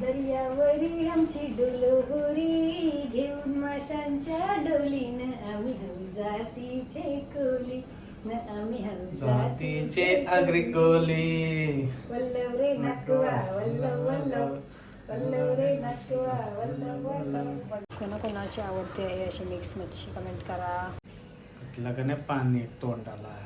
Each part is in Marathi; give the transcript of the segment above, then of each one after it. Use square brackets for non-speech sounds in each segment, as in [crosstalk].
दर्यावरी आमची डोलहोरी घेऊन माशांच्या डोलीनं आम्ही हऊ जातीचे कोली. न आम्ही हऊ जातीचे अग्रिकोली वल्लव रे नकवा वल्लव वल्लव. वल्लव रे नकवा वल्लव वल्लव. कोणाकोणाची आवडते आहे अशी मिक्स मच्छी? कमेंट करा. कुठलं का नाही? पाणी तोंडाला.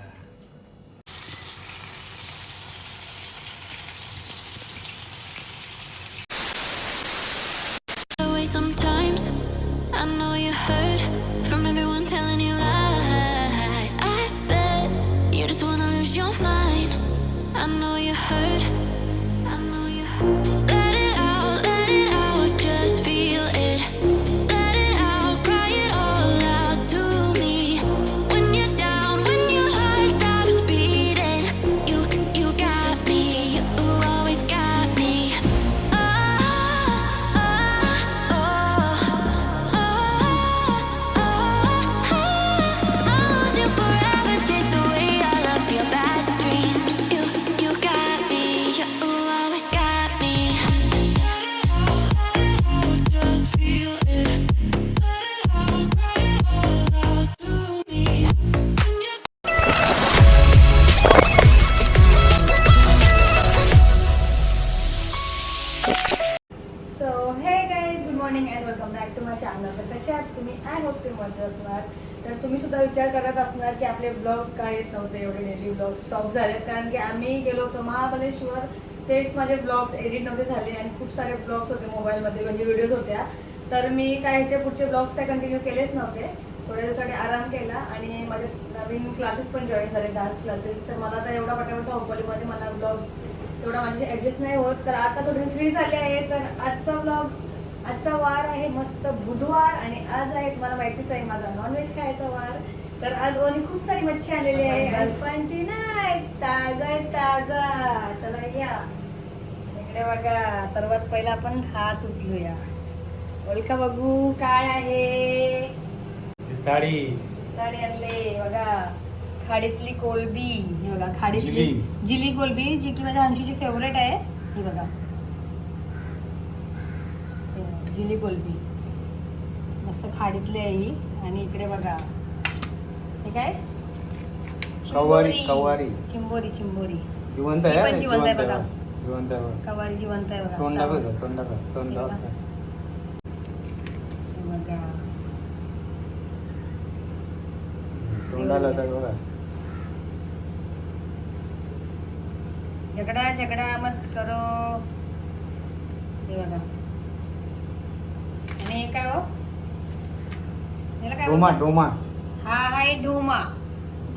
तेच माझे ब्लॉग्स एडिट नव्हते झाले आणि खूप सारे ब्लॉग्स होते मोबाईलमध्ये म्हणजे व्हिडिओज होत्या. तर मी काय ह्याचे पुढचे ब्लॉग्स काय कंटिन्यू केलेच नव्हते. थोड्या दिवसासाठी आराम केला आणि माझे नवीन क्लासेस पण जॉईन झाले डान्स क्लासेस तर मला तर एवढा पटापट धावपलीमध्ये मला ब्लॉग तेवढा माझ्याशी ऍडजस्ट नाही होत. तर आता थोडी फ्री झाली आहे. तर आजचा ब्लॉग आजचा वार आहे मस्त बुधवार आणि आज आहे तुम्हाला माहितीच आहे माझा नॉनव्हेज खायचा वार. तर आज ओली खूप सारी मच्छी आलेली आहे. अल्फांची नाही ताजा आहे ताजा. चला या. इकडे बघा सर्वात पहिला आपण हाच उचलूया. ओळखा बघू काय आहे? आणले बघा खाडीतली कोलबी. ही बघा खाडीतली जिली. कोलबी जी की माझ्या हंशीची फेवरेट आहे. ही बघा. हे जिली कोलबी. मस्त खाडीतली आहे ही. आणि इकडे बघा. हे काय? कवारी, चिंबोरी. कवारी. चिंबोरी चिंबोरी. जिवंत ही आहे जिवंत आहे बघा. जिवंत आहे बघा. कवारी जिवंत आहे बघा तोंड चावल. दाखव तोंड दाखव तोंड हे बघा. दाखव हे बघा तोंडाला तर बघा झगडा झगडा मत करो हे बघा आणि हे काय हो याला काय डोमा बोलतात? डोमा हा हाय ढोमा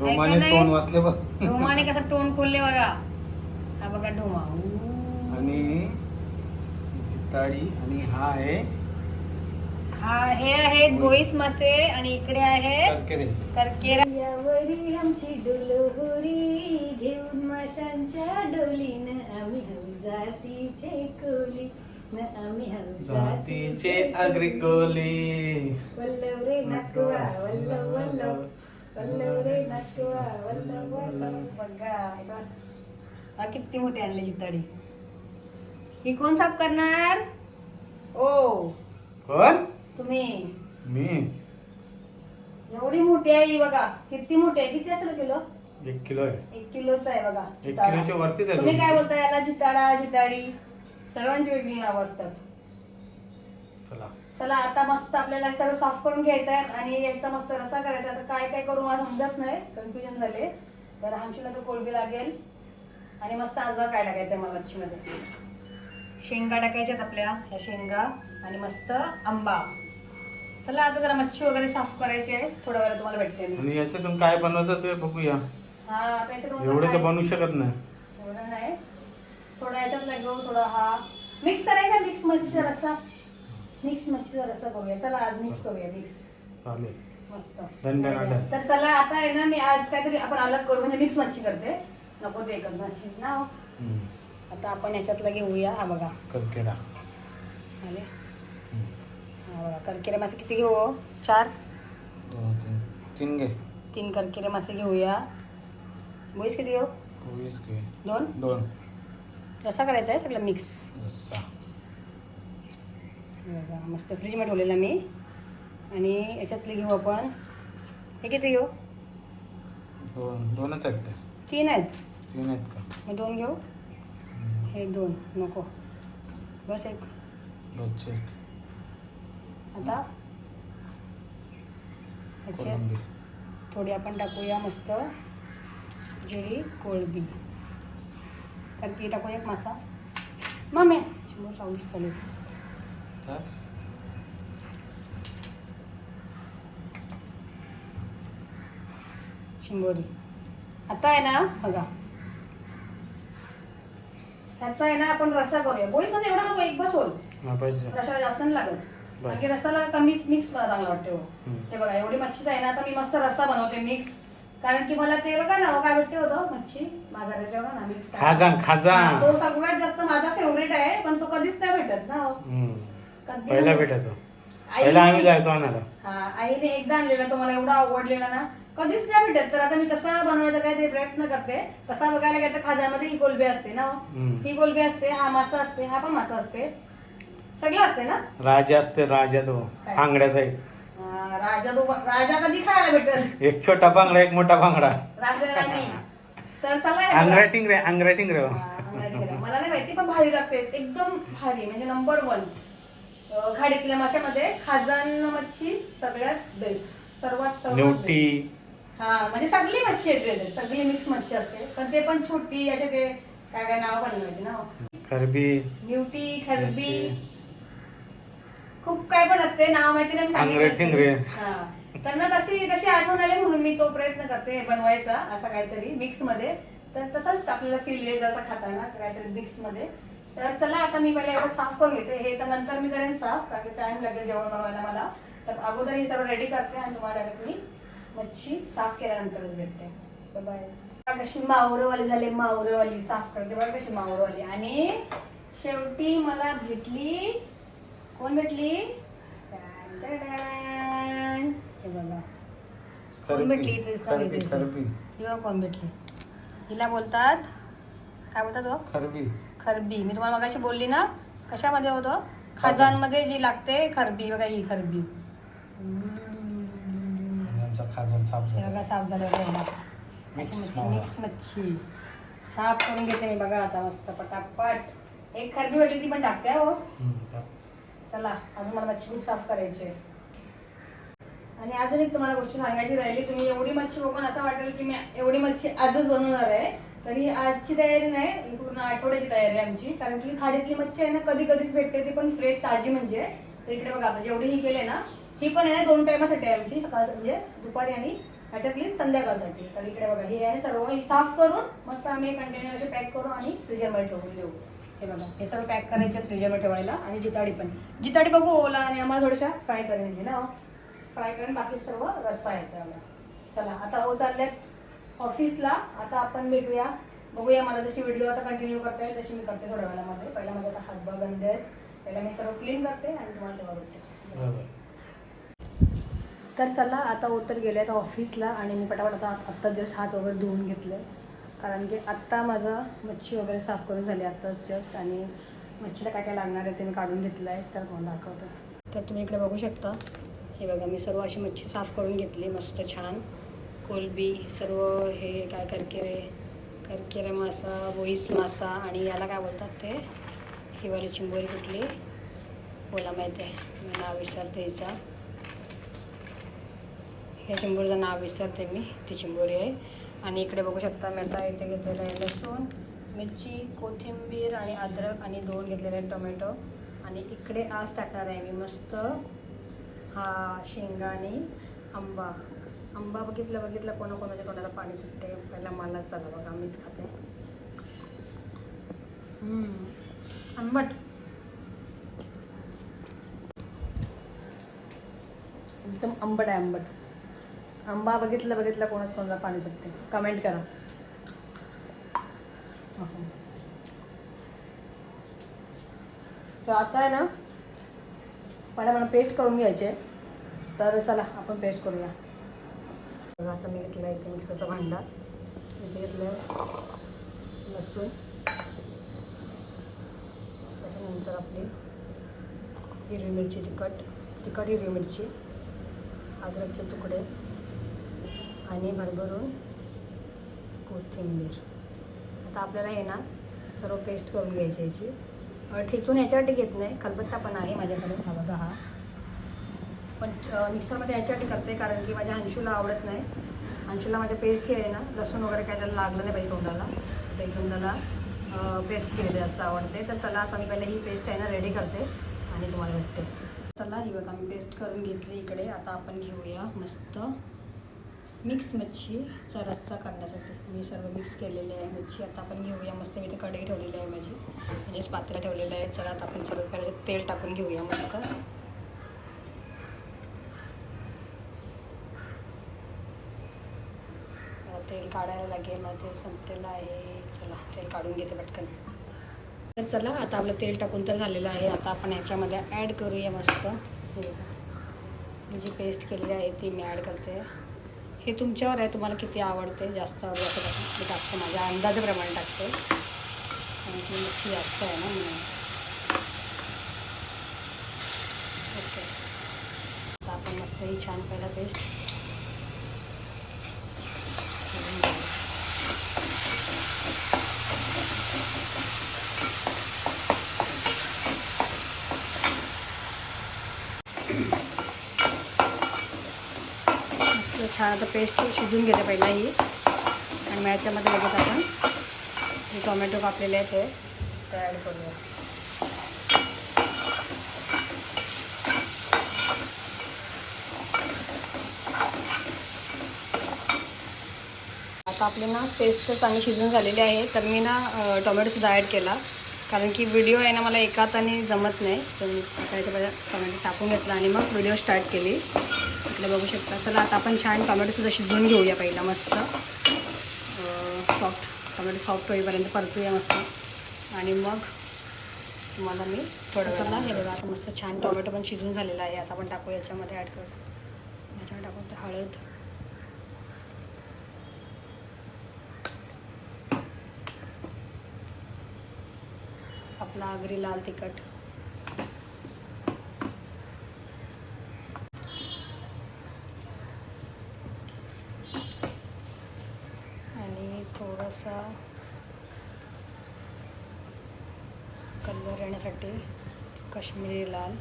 डोमाने? तोंड वाचले बघ ढोमाने कसं तोंड खोलले बघा हा बघा ढोमा ऊ. आणि चिताडी आणि हा आहे हा हे आहेत बोईस मासे आणि इकडे आहे करकेरे. करकेरा. यावरी आमची डोलहोरी घेऊन माशांच्या डोलीनं. आम्ही हऊ जातीचे कोली. न आम्ही हऊ जातीचे अग्रिकोली वल्लव रे नकवा वल्लव वल्लव. वल्लव रे नकवा वल्लव वल्लव. बघा इथं हा किती मोठी आणली चित्ताडी ही कोण साफ करणार? ओ कोण? तुम्ही. मी. एवढी मोठी आहे ही बघा. किती मोठी आहे? किती असेल किलो? एक किलो आहे. एक किलोच आहे बघा. एक जिताडा. किलोच्या वरतीच आहे तुम्ही काय. बोलता याला? जिताडा जिताडी. सर्वांची वेगळी नावं असतात. चला. चला आता मस्त आपल्याला सगळं साफ करून घ्यायचं आहे आणि याचा मस्त रसा करायचा आहे. आता काय काय करू मला समजत नाही. कन्फ्युजन झाले. तर अंशूला तर कोलबी लागेल. आणि मस्त आज काय टाकायचं आहे मला मच्छीमध्ये? शेंगा टाकायच्यात आपल्या ह्या शेंगा आणि मस्त आंबा. चला आता जरा मच्छी वगैरे साफ करायची आहे. थोड्या वेळा तुम्हाला भेटते मी. आणि याच्यातून काय बनवायचं ते बघूया. हा त्याच्यात मग एवढं तर बनवू शकत नाही. एवढं नाही. थोडा याच्यातला घेऊ थोडा हा. मिक्स करायचा मिक्स मच्छीचा रस्सा मिक्स मच्छीचा रस्सा करूया. चला आज मिक्स करूया मिक्स चालेल. मस्त. Done, done, done. तर चला आता आहे ना मी आज काहीतरी आपण अलग करू म्हणजे मिक्स मच्छी करते. नको ते एकच मच्छी. ना. हम्म. आता आपण याच्यातला घेऊया. हा बघा. करकेरा. आले. हा बघा करकेरे मासे किती घेऊ हो? चार? दोन तीन. तीन घे. तीन करकेरे मासे घेऊया. बोईस किती घेऊ वीस घे. दोन? दोन. रसा करायचा आहे सगळं मिक्स. रस्सा. हे बघा मस्त फ्रीजमध्ये ठेवलेला मी. आणि याच्यातली घेऊ आपण. हे किती घेऊ? दोन. दोनच आहेत तीन आहेत. तीन आहेत का? मग दोन घेऊ. हे दोन नको. बस एक. आता? थोडी आपण टाकूया मस्त. जिरी कोळंबी. तर ती टाकूया एक मासा. मग शंभर चाळीस चालेल चिंबोरी. आता आहे ना बघा. ह्याचा आहे ना आपण रस्सा करूया. बोईस म्हणजे एवढा नको एक बस होल हा पाहिजे. रशाला जास्त नाही लागत. बरं. कारण की रस्साला कमी मिक्स चांगला वाटते. हे. बघा एवढी मच्छीच आहे ना आता मी मस्त रस्सा बनवते मिक्स कारण की मला ते बघा ना काय भेटते होतं मच्छी? बघा ना मिक्स खाजान खाजान तो सगळ्यात जास्त माझा फेवरेट आहे पण तो कधीच नाही भेटत ना हो. पहिला. भेटायचो. आई- पहिला आम्ही जायचो आणायला. हा आईने एकदा आणलेला तो मला एवढा आवडलेला ना कधीच नाही भेटत. तर आता मी कसा बनवायचा काय ते प्रयत्न करते. तसा बघायला गेलं तर खाज्यामध्ये ही कोलबी असते ना हो. हम्म. ही कोलबी असते हा मासा असते हा पण मासा असते. सगळं असते ना? राजा असते राजा तो. काय? एक. राजा तो राजा कधी खायला भेटल? एक छोटा पांगडा एक मोठा पांगडा राजा राणी. तर चला हे बघा. अंगराटिंग रे अंगराटिंग रे हा, करा. मला नाही माहिती पण भारी लागते. एकदम भारी म्हणजे नंबर वन खाडीतल्या माशामध्ये खाजान मच्छी सगळ्यात बेस्ट सर्वात सर्वात नेवटी. हा म्हणजे सगळी मच्छी येते त्याच्यात. सगळी मिक्स मच्छी असते. पण ते पण छोटी असे ते काय काय नाव पण माहिती ना खरबी. न्यूटी खरबी. खूप काय पण असते नाव माहिती नाही ठिंगरे. हा. त्यांना तशी तशी आठवण आली म्हणून मी तो प्रयत्न करते बनवायचा असा काहीतरी मिक्समध्ये. तर तसंच आपल्याला फील येईल जसं खाताना काहीतरी मिक्समध्ये. तर चला आता मी पहिला एवढं साफ करून घेते. हे तर नंतर मी करेन साफ कारण की टाइम लागेल जेवण बनवायला मला. तर अगोदर हे सर्व रेडी करते आणि तुम्हाला direct मी मच्छी साफ केल्यानंतरच भेटते. बाय कशी मावरवाली झाली मावरवाली साफ करते. बघा कशी मावरवाली. आणि शेवटी मला भेटली कोण भेटली. हे बघा. कोण भेटली? बघा कोण भेटली? हिला बोलतात. काय बोलतात हो? खरबी. खरबी. मी तुम्हाला मगाशी बोलली ना कशामध्ये होतं? खजानमध्ये जी लागते खरबी. बघा ही खरबी. खाजन साफ हे झाला बघा साफ झालं Mix मच्छी मावा. मिक्स मच्छी. साफ करून घेते मी बघा आता मस्त पटापट. एक खरबी भेटली ती पण टाकते हो. हम्म, चला अजून मला मच्छी खूप साफ करायची आहे. आणि अजून एक तुम्हाला गोष्ट सांगायची राहिली तुम्ही एवढी मच्छी बघून असं वाटेल की मी एवढी मच्छी आजच बनवणार आहे. तर आजची तयारी नाही ही पूर्ण आठवड्याची तयारी आहे आमची. कारण की खाडीतली मच्छी आहे ना कधी कधीच भेटते ती पण फ्रेश ताजी म्हणजे. तर इकडे बघा आता जेवढी ही केली ना ही पण आहे ना दोन टायमासाठी आहे आमची सकाळ म्हणजे दुपारी आणि ह्याच्यातली संध्याकाळसाठी. तर इकडे बघा हे आहे सर्व ही साफ करून मस्त आम्ही कंटेनर असे पॅक करू आणि फ्रीजरमध्ये ठेवून देऊ. हे बघा हे सर्व पॅक करायचे फ्रीजरमध्ये ठेवायला आणि जिताडी पण. जिताडी बघू ओला आणि आम्हाला थोड्याशा फ्राय करेन हे ना. फ्राय करून बाकी सर्व रस्सा यायचा आम्हाला. चला आता हो चालल्यात ऑफिसला. आता आपण भेटूया. बघूया मला जशी व्हिडिओ आता कंटिन्यू करता येईल तशी मी करते थोड्या वेळामध्ये. पहिला माझा आता हातभाग गंदे आहेत. पहिला मी सर्व क्लीन करते आणि तुम्हाला तेव्हा भेटते. बरोबर. तर चला आता उत्तर गेले आहेत ऑफिसला आणि मी पटापट आता आत्ता जस्ट हात वगैरे धुवून घेतले. कारण की आत्ता माझं मच्छी वगैरे साफ करून झाली आत्ताच जस्ट आणि मच्छीला काय काय लागणार आहे ते मी काढून घेतलं आहे. चल मला दाखवतं? तर तुम्ही इकडे बघू शकता. हे बघा मी सर्व अशी मच्छी साफ करून घेतली मस्त छान. कोलबी सर्व हे काय करकेरे करकेरे मासा बोईस मासा आणि याला काय बोलतात ते? हिवाळी चिंबोरी कुठली? बोला माहिती आहे. मी नाव विसरते हिचा. हे चिंबोरीचं नाव विसरते मी. ती चिंबोरी आहे. आणि इकडे बघू शकता मी आता इथे घेतलेलं आहे लसूण मिरची कोथिंबीर आणि अद्रक आणि दोन घेतलेले आहेत टोमॅटो. आणि इकडे आज टाकणार आहे मी मस्त हा शेंगा आणि आंबा. आंबा बघितलं बघितलं कोणाकोणाचे कोणाला तोंडाला पाणी सुटते पहिला मलाच चला बघा मीच खाते. आंबट. एकदम आंबट आहे आंबट. आंबा बघितलं बघितला कोणाच कोणाला पाणी सुटते. कमेंट करा. तर आता आहे ना मला मला पेस्ट करून घ्यायचे. तर चला आपण पेस्ट करूया. बघा आता मी घेतलं इथे मिक्सरचा भांडा. इथे घेतलं लसूण. त्याच्यानंतर आपली हिरवी मिरची तिखट तिखट हिरवी मिरची अद्रकचे तुकडे. आणि भरभरून कोथिंबीर. आता आपल्याला हे ना सर्व पेस्ट करून घ्यायची याची. ठेचून याच्यासाठी घेत नाही. खलबत्ता पण आहे माझ्याकडे. हा बघा हा. पण मिक्सरमध्ये याच्यासाठी करते कारण की माझ्या अंशूला आवडत नाही. अंशूला माझ्या पेस्टही आहे ना लसूण वगैरे काय त्याला लागलं नाही पाहिजे तोंडाला. असं एकदम त्याला पेस्ट केलेली जास्त आवडते. तर चला आता मी पहिले ही पेस्ट आहे ना रेडी करते आणि तुम्हाला भेटते. चला ही बघा मी पेस्ट करून घेतली इकडे. आता आपण घेऊया मस्त मिक्स मच्छीचा रस्सा करण्यासाठी. मी सर्व मिक्स केलेले आहे मच्छी. आता आपण घेऊया मस्त. मी ते कढई ठेवलेली आहे माझी. म्हणजेच पातेला ठेवलेलं आहे. चला आता आपण सर्व करायचं तेल टाकून घेऊया मस्त. तेल काढायला लागेल. मला तेल संपलेलं आहे. चला तेल काढून घेते पटकन. तर चला आता आपलं तेल टाकून तर झालेलं आहे. आता आपण याच्यामध्ये ॲड करूया मस्त. जी पेस्ट केलेली आहे ती मी ॲड करते. हे तुमच्यावर आहे तुम्हाला किती आवडते जास्त आवडतं मी टाकते माझ्या अंदाजाप्रमाणे टाकते. कारण की मच्छी जास्त आहे ना म्हणून. ओके. आता आपण मस्त ही छान पहिला पेस्ट करून घेऊ. मस्त छान आता पेस्ट शिजून घेते पहिला ही आणि मग याच्यामध्ये लगेच आपण जे टोमॅटो कापलेले आहेत ते ते ॲड करूया. आता आपली ना पेस्ट चांगली शिजून झालेली आहे तर मी ना टोमॅटोसुद्धा ॲड केला. कारण की व्हिडिओ आहे ना मला एकात आणि जमत नाही. तर मी आता याच्यामध्ये टोमॅटो टाकून घेतला आणि मग व्हिडिओ स्टार्ट केली. इकडे बघू शकता. चला आता आपण छान टोमॅटोसुद्धा शिजवून घेऊया पहिला मस्त. सॉफ्ट टोमॅटो सॉफ्ट होईपर्यंत परतूया मस्त. आणि मग तुम्हाला मी थोडं चला हे बघा आता मस्त छान टोमॅटो पण शिजून झालेला आहे. आता आपण टाकू याच्यामध्ये ॲड करू. याच्यामध्ये टाकू ते हळद. आपला आगरी लाल तिखट आणि थोडासा कलर येण्यासाठी काश्मीरी लाल.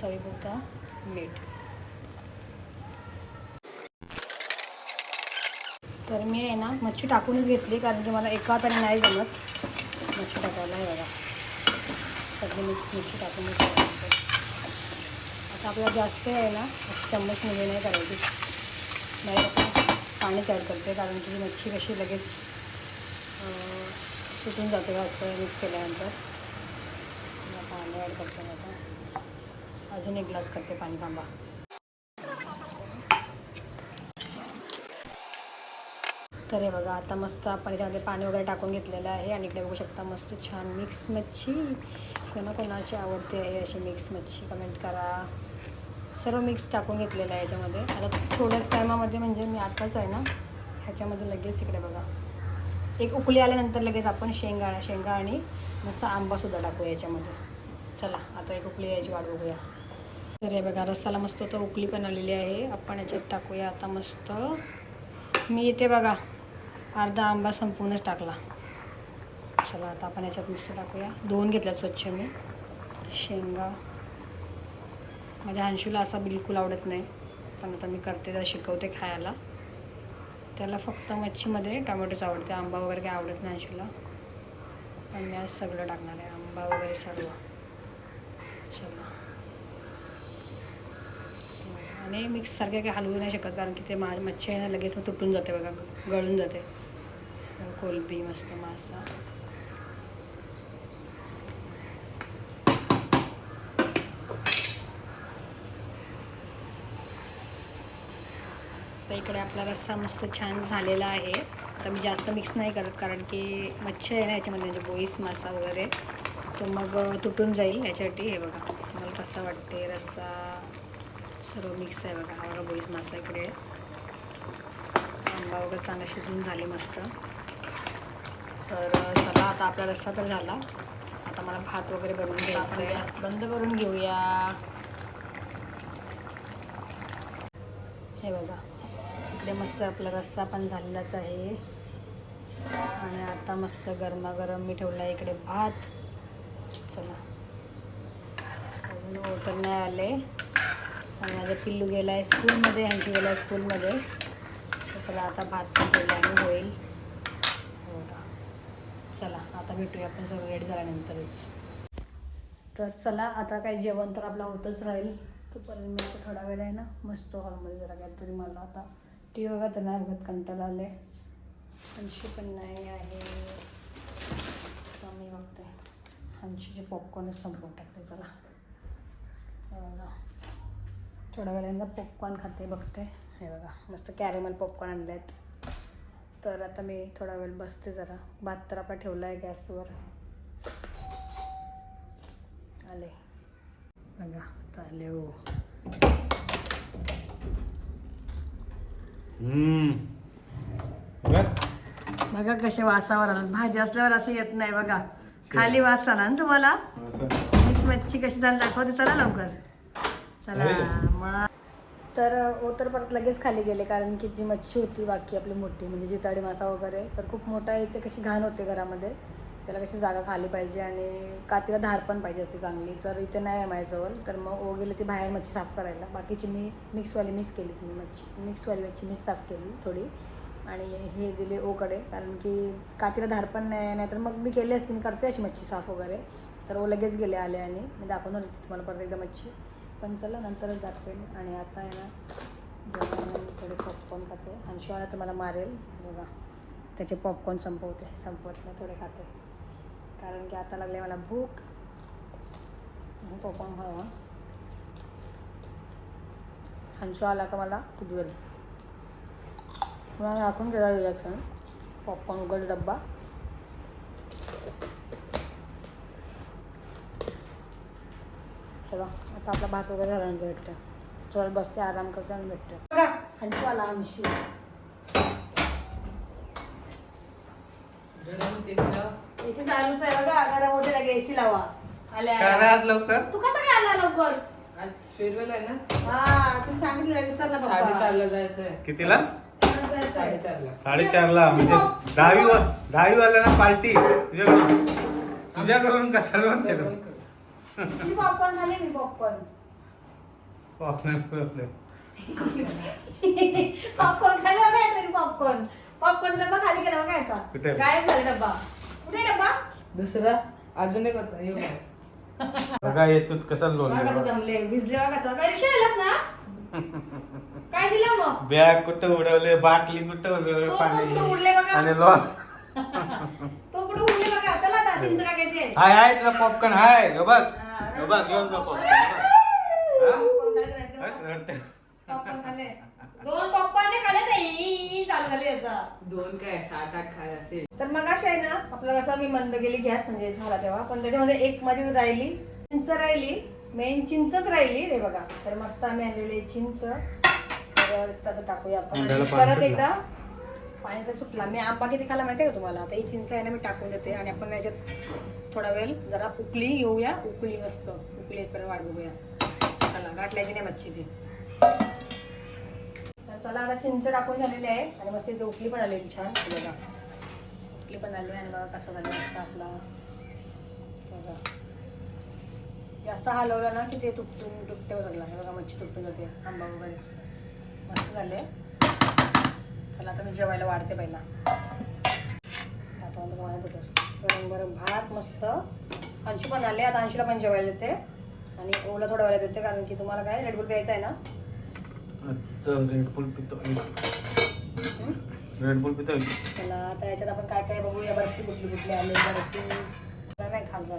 चवीपुरता मीठ. तर मी आहे ना मच्छी टाकूनच घेतली कारण की मला एका तरी नाही जमत. मच्छी टाकायला हे बघा. सगळी मिक्स मच्छी टाकून आता आपल्याला जास्त आहे ना असं चम्मच मुली नाही करायची. नाही पाणीच ॲड करते कारण की मच्छी कशी लगेच सुटून जाते असं मिक्स केल्यानंतर. पाणी ॲड करते आता. अजून एक ग्लास करते पाणी थांबा. तर हे बघा आता मस्त आपण याच्यामध्ये पाणी वगैरे टाकून घेतलेलं आहे आणि इकडे बघू शकता मस्त छान मिक्स मच्छी. कोणाकोणाची आवडते आहे अशी मिक्स मच्छी कमेंट करा. सर्व मिक्स टाकून घेतलेलं आहे याच्यामध्ये. आता थोड्याच टायमामध्ये म्हणजे मी आताच आहे ना ह्याच्यामध्ये लगेच इकडे बघा. एक उकळी आल्यानंतर लगेच आपण शेंगा शेंगा आणि मस्त आंबासुद्धा टाकूया याच्यामध्ये. चला आता एक उकळी यायची वाट बघूया. तर हे बघा रस्साला मस्त तर उकळी पण आलेली आहे. आपण याच्यात टाकूया आता मस्त. मी इथे बघा अर्धा आंबा संपूर्णच टाकला. चला आता आपण याच्यात मिक्स टाकूया. दोन घेतल्या स्वच्छ मी. शेंगा. माझ्या हांशूला असा बिलकुल आवडत नाही. पण आता मी करते तर शिकवते खायला. त्याला फक्त मच्छीमध्ये टोमॅटोच आवडते. आंबा वगैरे काही आवडत नाही अंशूला पण मी आज सगळं टाकणार आहे. आंबा वगैरे सर्व. चला. आणि मिक्स सारखे काही हलवू नाही शकत कारण की ते मा मच्छी आहे ना लगेच मग तुटून जाते बघा गळून जाते. कोलबी मस्त मासा. तर इकडे आपला रस्सा मस्त छान झालेला आहे. आता मी जास्त मिक्स नाही करत कारण की मच्छी आहे ना याच्यामध्ये म्हणजे बोईस मासा वगैरे. तो मग तुटून जाईल याच्यासाठी. हे बघा मला कसा वाटते रस्सा? सर्व मिक्स आहे बघा. हा बघा बोईस मासा इकडे. आंबा वगैरे चांगला शिजून झाले मस्त. तर चला आता आपला रस्सा तर झाला. आता मला भात वगैरे बनवून घ्यायचा आपण गॅस बंद करून घेऊया. हे बघा. इकडे मस्त आपला रस्सा पण झालेलाच आहे. आणि आता मस्त गरमागरम मी ठेवला आहे इकडे भात. चला. अजून नाही आले. आणि माझं पिल्लू गेला आहे स्कूलमध्ये ह्यांची गेला आहे स्कूलमध्ये. तर चला आता भात पण ठेवल्याने होईल. हो का. चला आता भेटूया आपण सगळं रेडी झाल्यानंतरच. तर चला आता काही जेवण तर आपलं होतच राहील. तोपर्यंत मी थोडा वेळ आहे ना मस्त हॉलमध्ये जरा काहीतरी मला आता. टी बघत नाही बघत कंटाळा आले हंशी पण नाही आहे. तर मी बघते हंशीचे पॉपकॉर्नच संपवून टाकले चला. हे बघा. थोड्या वेळानं पॉपकॉर्न खाते बघते. हे बघा मस्त कॅरेमल पॉपकॉर्न आणले आहेत तर आता मी थोडा वेळ बसते जरा. भात तर आपला ठेवला आहे गॅसवर. आले. बघा आता आले हो. हम्म. बघ. बघा कसे वासावर आलात भाजी असल्यावर असं येत नाही बघा खाली वास आला ना तुम्हाला. मिक्स मच्छी कशी झाली दाखवते चला लवकर चला. मग तर ओ तर परत लगेच खाली गेले कारण की जी मच्छी होती बाकी आपली मोठी म्हणजे जिताडी मासा वगैरे तर खूप मोठा आहे ते कशी घाण होते घरामध्ये त्याला कशी जागा खाली पाहिजे आणि कातीला धार पण पाहिजे असते चांगली. तर इथे नाही आहे माझ्याजवळ. तर मग ओ गेले ती बाहेर मच्छी साफ करायला. बाकीची मी मिक्सवाली मिक्स केली मी मच्छी. मिक्सवाली मच्छी मिक्स साफ केली थोडी. आणि हे दिले ओकडे. कारण की कातीला धार पण नाही नाहीतर मग मी केली असती मी करते अशी मच्छी साफ वगैरे. तर ओ लगेच गेले आले आणि मी दाखवणार होते तुम्हाला परत एकदा मच्छी. पण चला नंतरच दाखवेल आणि आता आहे ना थोडे पॉपकॉर्न खाते. आणि शिवाय तर मला मारेल. बघा. त्याचे पॉपकॉर्न संपवते. संपवत नाही थोडे खाते. कारण की आता लागले मला भूक. पॉपकॉर्न हवा हंसू आला का मला? कुदवेल मला राखून गेला रिलॅक्शन पॉपकॉर्न उघड डब्बा. चला आता आपला भात वगैरे झाल्यानंतर भेटतं चला बसते आराम करते आणि भेटतं हंसू आला अंशू एसी चालूच आहे बघा गरम होते लगे एसी लावा. आल्या. आज लवकर? तू कसं काय आला लवकर? आज फेअरवेल आहे ना. हा तुम्ही सांगितलं विसरला पप्पा. साडेचारला जायचंय. कितीला? आज जायचंय. साडेचारला साडेचारला म्हणजे दहावी वा- दहावी वाल्याला पार्टी. तुझ्याकडून तुझ्याकडून कशाला म्हणते तो? मी पॉपकॉर्न खाली मी पॉपकॉर्न पॉपकॉर्न, पॉपकॉर्न. पॉपकॉर्न खाली बघायचं पॉपकॉर्न पॉपकॉर्न डब्बा खाली केला बघायचा. कुठे? गायब झाला डब्बा. कुठे आहे डब्बा? दुसरा? अजून एक होता येऊ बघा येतो कसा लोन बघा कसं जमले भिजले बघा कसं काय रिक्षा आलास ना? काय दिलं मग? बॅग कुठं उडवले बाटली कुठं उडवले तो पाणी. कुठं उडले बघा. आणि लॉन तो कुठे उडले बघा? चला आता चिंच टाकायची आहे. हाय हाय तुझा पॉपकॉर्न हाय. हे बघ. हा, बघ घेऊन जा पॉपकॉर्न रडते पॉपकॉर्न खाले. दोन पॉपकॉर्न खाले तर ई चालू झाले याचा. दोन काय? सात आठ खाय असेल. तर मग अशा आहे ना आपला कसं मी मंद गेली गॅस म्हणजे झाला तेव्हा. पण त्याच्यामध्ये एक माझी राहिली चिंच राहिली. मेन चिंचच राहिली रे बघा. तर मस्त आम्ही आणलेले चिंच. तर आता टाकूया आपण. पाणी परत. एकदा पाणी तर सुटला. मी आंबा किती खाला माहिती आहे का तुम्हाला? आता ही चिंच आहे ना मी टाकून देते. आणि आपण याच्यात थोडा वेळ जरा उकळी येऊया उकळी मस्त. उकळी येतपर्यंत वाट बघूया चला गाठल्याची नाही मच्छी ती. चला आता चिंच टाकून झालेली आहे. आणि मस्त इथे उकळी पण आलेली छान. बघा. उकळी पण आली आणि बघा कसा झाला असता आपला. बघा. जास्त हलवलं ना की ते तुटून तुटते बघा हे बघा मच्छी तुटून जाते. आंबा वगैरे. मस्त झाले चला आता मी जेवायला वाढते पहिला. गरम गरम भात मस्त. अंशू पण आले. आता अंशूला पण जेवायला देते. आणि ओला थोडा वेळा देते कारण की तुम्हाला काय रेडबुल प्यायचं आहे ना? रेडबुल पितो. हं? रेडबुल पितो. चला आता याच्यात आपण काय काय बघूया? बरं कुठली कुठली आले बरं नाही खासदार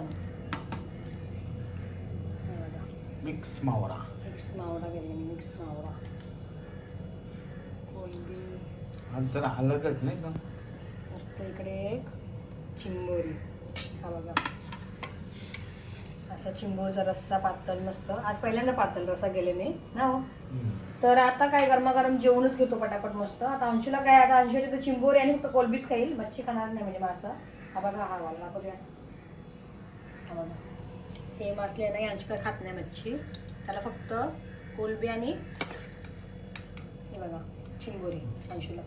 मिक्स मावरा. मिक्स मावरा गेले मिक्स मावरा. कोलबी. आज जरा अलगच नाही का? मस्त इकडे एक चिंबोरी. हा बघा. असा चिंबोरचा रस्सा पातळ मस्त. आज पहिल्यांदा पातळ रस्सा गेले मी. ना हो? तर आता काय गरमागरम जेवणच घेतो पटापट मस्त. आता अंशूला काय आता अंशूच्या तर चिंबोरी आणि फक्त कोलबीच खाईल. मच्छी खाणार नाही म्हणजे मासा. हा बघा हा वाला दाखवूया हा हे मासले आहे ना हे अंशकर खात नाही मच्छी. त्याला फक्त कोलबी आणि हे बघा चिंबोरी अंशूला.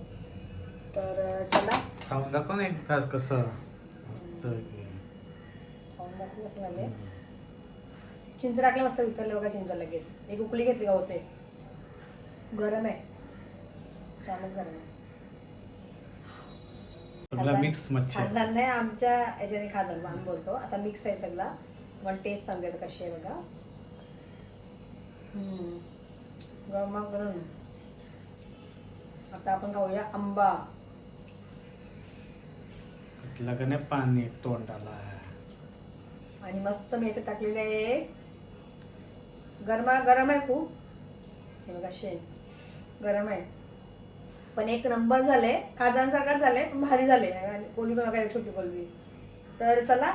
तर चला. खाऊन दाखव ना एक तास कसं मस्त खाऊन कसं झाले चिंच टाकलं मस्त उतरले बघा चिंच लगेच. एक उकळी घेतली का होते? गरम आहे. त्यामुळेच गरम आहे. सगळं मिक्स मच्छी खासदार नाही आमच्या याच्याने खाजल आम्ही बोलतो. आता मिक्स आहे सगळा. मला टेस्ट आता कशी आहे बघा. हम्म. गरमागरम आता आपण खाऊया आंबा. कुठलं का नाही पाणी तोंडाला. आणि मस्त मी याच्यात टाकलेले आहे. गरमा गरम आहे खूप. हे बघा शेण गरम आहे. पण एक नंबर झाले खाजांसारखाच झाले पण भारी झाले कोलबी पण एक छोटी कोलबी. तर चला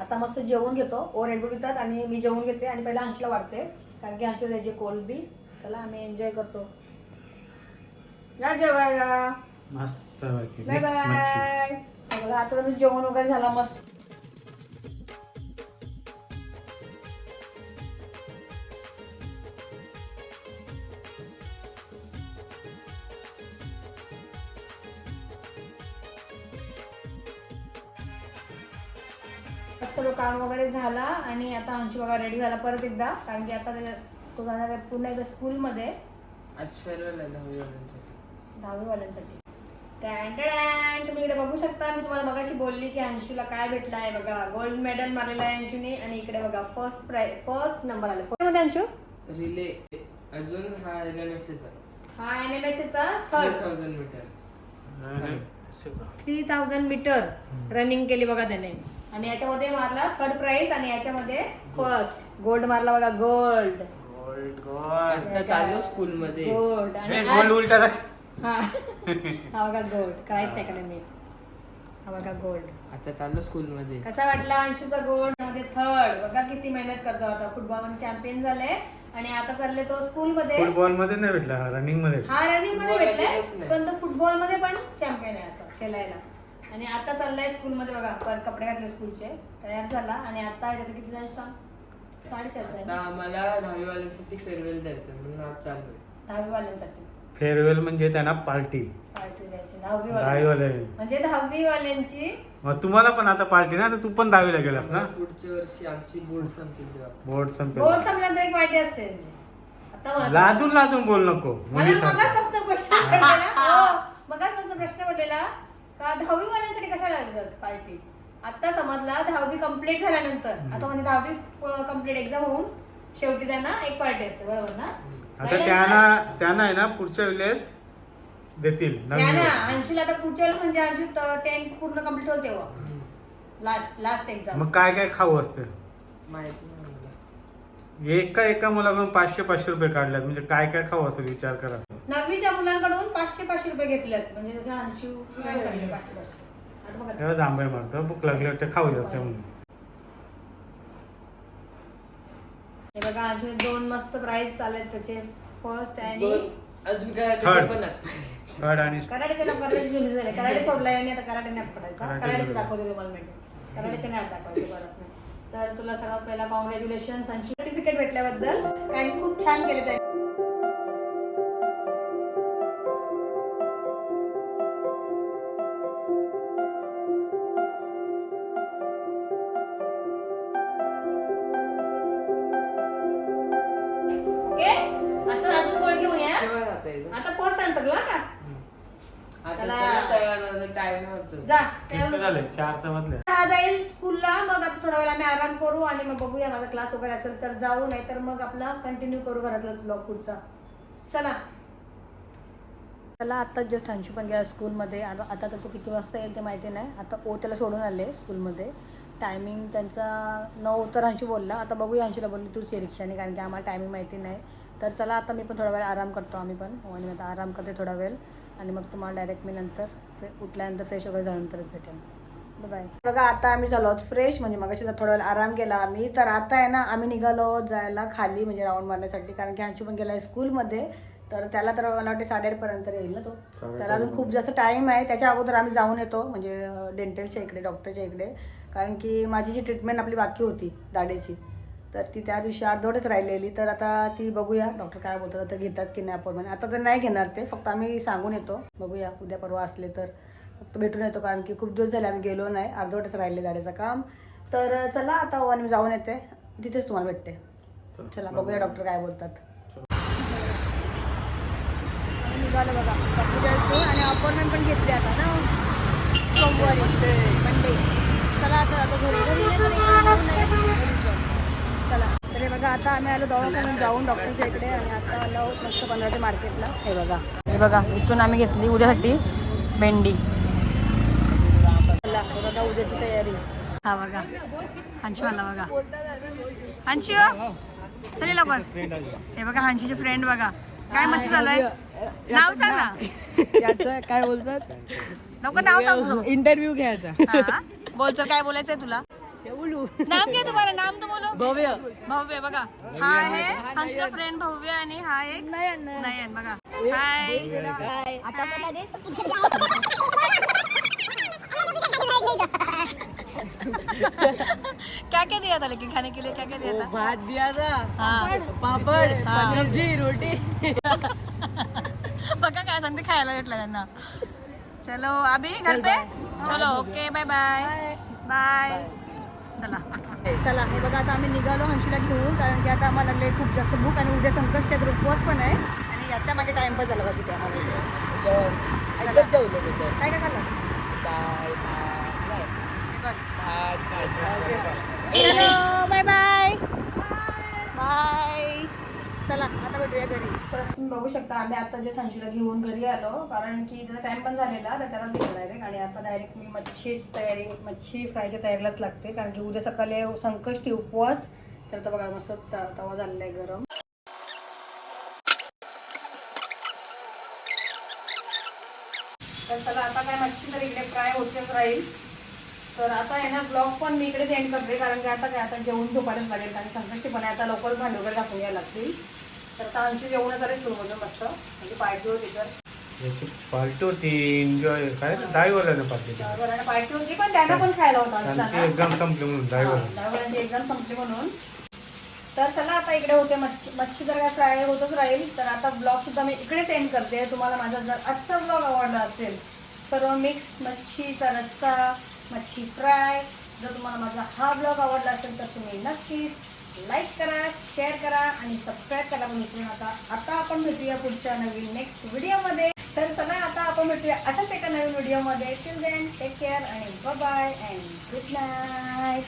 आता मस्त जेवून घेतो. ओर एडबुट येतात आणि मी जेवून घेते आणि पहिला अंशला वाढते. कारण की अंशला द्यायची कोलबी. चला आम्ही एन्जॉय करतो. या जेवायला. बाय बाय आता जेवण वगैरे झाला मस्त. वगैरे झाला आणि आता अंशू बघा रेडी झाला परत एकदा. कारण की आता ते- तो जाणार आहे पुन्हा एकदा स्कूलमध्ये आज फेअरवेल आहे दहावी वाल्यांसाठी दहावीवाल्यांसाठी. Tan tan. तुम्ही इकडे बघू शकता. मी तुम्हाला मगाशी बोलली की अंशूला काय भेटलं आहे बघा. गोल्ड मेडल मारलेलं आहे अंशूने. आणि इकडे बघा फर्स्ट प्राइज फर्स्ट नंबर आला. मध्ये अंशू? रिले अजून हा एन एम एस हा एन एम एस चा three third thousand metre. Three thousand metre running केली बघा त्याने. आणि याच्यामध्ये मारला थर्ड प्राइज आणि याच्यामध्ये फर्स्ट गोल्ड मारला बघा गोल्ड गोल्ड गोल्ड आता चालू स्कूल मध्ये गोल्ड आणि हे गोल्ड उलटा हा. [laughs] हा बघा गोल्ड क्राइस्ट अकॅडमी हा बघा गोल्ड आता चालू स्कूल मध्ये कसा वाटला अंशूचा गोल्डमध्ये थर्ड बघा किती मेहनत करतो आता. फुटबॉलमध्ये चॅम्पियन झाले. आणि आता चालले तो स्कूल मध्ये फुटबॉलमध्ये नाही भेटला रनिंगमध्ये. हा रनिंगमध्ये भेटलाय. पण तो फुटबॉलमध्ये पण चॅम्पियन आहे असं खेळायला. आणि आता चाललाय स्कूल मध्ये बघा परत कपडे घातले स्कूलचे. तयार झाला. आणि आता आहे त्याचं किती जायचं सांग? साडेचारचं आहे आता? आम्हाला दहावी वाल्यांसाठी फेअरवेल द्यायचं म्हणून आज चालू आहे. दहावी वाल्यांसाठी फेअरवेल म्हणजे त्यांना पार्टी. पार्टी द्यायची. दहावी दहावी वाले वाले म्हणजे दहावी वाल्यांची मग तुम्हाला पण आता पार्टी ना तर तू पण दहावीला गेलास ना? पुढच्या वर्षी आमची बोर्ड संपतील तेव्हा. बोर्ड संपेल. बोर्ड संपल्यानंतर एक पार्टी असते त्यांची. आता मला लाजून लाजून बोल नको. मला मुलीसारखं मगाचपासून प्रश्न पडलेला. हो, मगाचपासून प्रश्न पडलेला. का दहावी वाल्यांसाठी कशाला लागतात पार्टी? आता समजला दहावी कंप्लीट झाल्यानंतर. असं म्हणजे दहावी कंप्लीट एक्झाम होऊन शेवटी त्यांना एक पार्टी असते बरोबर ना? आता त्यांना त्यांना आहे ना पुढच्या वेळेस देतील नवीन ना वर्ष. अंशूला आता पुढच्या वेळेस म्हणजे अंशू टेन्थ पूर्ण कंप्लीट होते तेव्हा. लास्ट लास्ट एक्झाम मग काय काय खाऊ असते? माहिती. एका एका मुलाकडून पाचशे पाचशे रुपये काढल्यात. म्हणजे काय काय खाऊ असं विचार करा. नववीच्या मुलांकडून पाचशे पाचशे रुपये घेतलेत म्हणजे जसे अंशू सांगितले पाचशे पाचशे. आता बघा. तेव्हा जांभळे मारतो. भूक लागली वाटते खाऊ जास्त म्हणून. हे बघा अंशू दोन मस्त प्राइस आलेत त्याचे. फर्स्ट आणि दोन. अजून काय. त्याचं पण आहे. थर्ड आणि कराटेचे जुने झाले. कराटे सोडलाय आणि आता कराटे नाही कराटेचे बरोबर. दाखवते तुम्हाला कराटेचे नाही दाखवायचे परत तर तुला सर्वात पहिला कॉंग्रॅच्युलेशन आणि सर्टिफिकेट भेटल्याबद्दल कारण खूप छान केले त्यांनी. असं अजून गोळ घेऊन या. केव्हा जाता येईल? आता फर्स्ट आन्सर का? चला. टाइम होतो जा किती झाले? चार तर हा जाईल स्कूलला मग आता थोडा वेळ आम्ही आराम करू आणि मग बघूया माझा क्लास वगैरे असेल तर जाऊ नाही तर मग आपला कंटिन्यू करू घरातलाच ब्लॉग पुढचा. चला. चला आता जस्ट अंशू पण गेला स्कूलमध्ये आता आता तर तो किती वाजता येईल ते माहिती नाही. आता ओ त्याला सोडून आले स्कूलमध्ये टायमिंग त्यांचा नऊ तर अंशू बोलला. आता बघूया अंशूला बोलली तूच ये रिक्षाने कारण की आम्हाला टायमिंग माहिती नाही. तर चला आता मी पण थोडा वेळ आराम करतो आम्ही पण. हो, आणि आता आराम करते थोडा वेळ. आणि मग तुम्हाला डायरेक्ट मी नंतर उठल्यानंतर फ्रेश वगैरे झाल्यानंतरच भेटेल बाय बघा आता आम्ही झालो आहोत फ्रेश म्हणजे मग थोडा वेळ आराम केला आम्ही तर आता आहे ना आम्ही निघालो जायला खाली म्हणजे राऊंड मारण्यासाठी कारण की अंशू पण गेला आहे स्कूलमध्ये तर त्याला तर मला वाटते साडेआठपर्यंत येईल ना तो. त्याला अजून खूप जास्त टाईम आहे. त्याच्या अगोदर आम्ही जाऊन येतो म्हणजे डेंटलच्या इकडे डॉक्टरच्या इकडे कारण की माझी जी ट्रीटमेंट आपली बाकी होती दाढेची तर ती त्या दिवशी अर्धवटच राहिलेली. तर आता ती बघूया डॉक्टर काय बोलतात आता घेतात की नाही अपॉइंटमेंट आता तर नाही घेणार ते फक्त आम्ही सांगून येतो. बघूया उद्या परवा असले तर. फक्त भेटून येतो कारण की खूप दिवस झाले आम्ही गेलो नाही. अर्धवटच राहिले दाढेचं काम. तर चला आता आणि मी जाऊन येते. तिथेच तुम्हाला भेटते. चला बघूया डॉक्टर काय बोलतात. निघालो बघा. डॉक्टर जायचो आणि अपॉइंटमेंट पण घेतली आता ना. सोमवारी. मंडे चला आता आता घरी. चला. तर हे बघा आता आम्ही आलो दवाखान्यात जाऊन डॉक्टरच्या इकडे आणि आता आलो मस्त पंधराच्या मार्केटला हे बघा. हे बघा इथून आम्ही घेतली उद्यासाठी भेंडी. हे बघा उद्याची तयारी. हा बघा. अंशू आला बघा. अंशू! चले लवकर. हे बघा हांशीचे फ्रेंड बघा. काय मस्त झालंय नाव सांग ना. याचं काय बोलतात? लवकर नाव सांग तुझं. इंटरव्ह्यू घ्यायचा. हा. बोल चल काय बोलायचंय तुला? नाम क्या तुम्हारा नाम तो बोलो भव्य. भव्य बघा. हा आहे हंसचा फ्रेंड भव्य आणि हा एक नयन. बघा. हाय [laughs] क्या क्या दिया था लेकिन खाने के लिए क्या क्या दिया था? भात दिया था हाँ। पापड हाँ. सब्जी रोटी। [laughs] बघा काय सांगते? खायला भेटलं त्यांना. चलो अभी घर पे? चलो ओके बाय बाय बाय चला. चला हे बघा आता आम्ही निघालो हंशीला घेऊन कारण की आता आम्हाला लेट खूप जास्त भूक आणि उद्या संकष्ट आहे, तर उपवास पण आहे. आणि याच्या मागे टाइमपास झाला मी तर. काय काय खाल्लं डाळ, भात, नाही, हे बघ. चलो बाय बाय. बाय. चला आता भेटूया घरी. तर तुम्ही बघू शकता आम्ही आता जे थांशीला घेऊन घरी आलो कारण की त्याचा टाइम पण झालेला तर त्यालाच घेऊन डायरेक्ट आणि आता डायरेक्ट मी मच्छीच तयारी मच्छी फ्रायच्या तयारीलाच लागते कारण की उद्या सकाळी संकष्टी उपवास. तर आता बघा मस्त तवा झालेला आहे गरम. तर चला आता काय मच्छी तर इकडे फ्राय होतेच राहील. तर आता आहे ना ब्लॉग पण मी इकडे सेंड करते कारण की आता काय आता जेवण झोपायलाच लागेल आणि संकष्टी पण आहे आता लवकरच भांडी वगैरे घासून घ्यायला लागतील. तर आता आमची जेवण तरी सुरू होतं मस्त. म्हणजे पार्टी होती तर. पार्टी होती एन्जॉय काय दहावीवाल्याने पार्टी पार्टी होती पण त्यांना पण खायला होता. एक्झाम संपली म्हणून दहावीची एक्झाम संपली म्हणून. तर चला आता इकडे होते मच्छी मच्छी तर काय फ्राय होतच राहील. तर आता ब्लॉग सुद्धा मी इकडे सेंड करते. तुम्हाला माझा जर आजचा ब्लॉग आवडला असेल सर्व मिक्स मच्छीचा रस्सा मच्छी फ्राय. जर तुम्हाला माझा हा ब्लॉग आवडला असेल तर तुम्ही नक्कीच लाईक करा शेअर करा आणि सबस्क्राईब करा विसरू नका. आता आपण भेटूया पुढच्या नवीन नेक्स्ट व्हिडिओमध्ये तर चला आता आपण भेटूया अशाच एका नवीन व्हिडिओमध्ये टिल देन टेक केअर आणि बाय अँड गुड नाईट